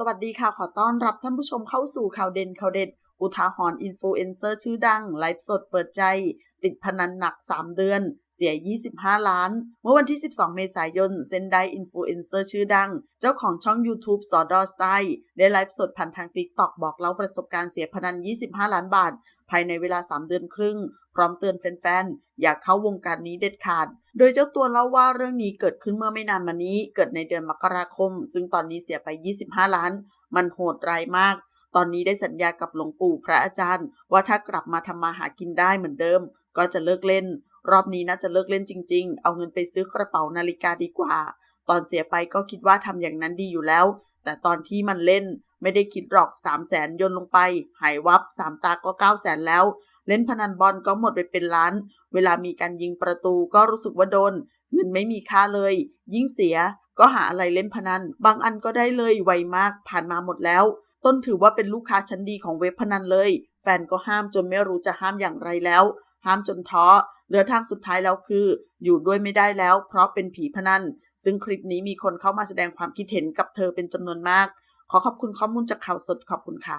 สวัสดีค่ะ ขอต้อนรับท่านผู้ชมเข้าสู่ข่าวเด่นข่าวเด็ด อุทาหรณ์อินฟลูเอนเซอร์ชื่อดัง ไลฟ์สดเปิดใจ ติดพนันหนัก 3 เดือน เสีย 25 ล้าน เมื่อวันที่ 12 เมษายน เซนไดอินฟลูเอนเซอร์ชื่อดัง เจ้าของช่อง YouTube สอดอสไตล์ได้ไลฟ์สดผ่านทาง TikTok บอกเล่าประสบการณ์เสียพนัน 25 ล้านบาท ภายในเวลา 3 เดือนครึ่ง พร้อมเตือนแฟนๆ อย่าเข้าวงการนี้เด็ดขาด โดยเจ้าตัวเล่าว่าเรื่องนี้เกิดขึ้นเมื่อไม่นานมานี้ เกิดในเดือนมกราคม ซึ่งตอนนี้เสียไป 25 ล้าน มันโหดร้ายมากตอนนี้ได้สัญญากับหลวงปู่พระอาจารย์ ว่าถ้ากลับมาทำมาหากินได้เหมือนเดิม ก็จะเลิกเล่น รอบนี้น่าจะเลิกเล่นจริง ๆ เอาเงินไปซื้อกระเป๋านาฬิกาดีกว่า ตอนเสียไปก็คิดว่าทำอย่างนั้นดีอยู่แล้ว แต่ตอนที่มันเล่นไม่ได้คิดหรอก3 0 0แสนโยนลงไป หายวับ3ตาก็9 0 0แสนแล้ว เล่นพนันบอลก็หมดไปเป็นล้าน เวลามีการยิงประตูก็รู้สึกว่าโดน เงินไม่มีค่าเลย ยิ่งเสียก็หาอะไรเล่นพนัน บางอันก็ได้เลยไวมากผ่านมาหมดแล้วต้นถือว่าเป็นลูกค้าชั้นดีของเว็บพนันเลย แฟนก็ห้ามจนไม่รู้จะห้ามอย่างไรแล้ว ห้ามจนท้อเหลือทางสุดท้ายแล้วคือ อยู่ด้วยไม่ได้แล้ว เพราะเป็นผีพนัน ซึ่งคลิปนี้มีคนเข้ามาแสดงความคิดเห็นกับเธอเป็นจำนวนมาก ขอขอบคุณข้อมูลจากข่าวสดขอบคุณค่ะ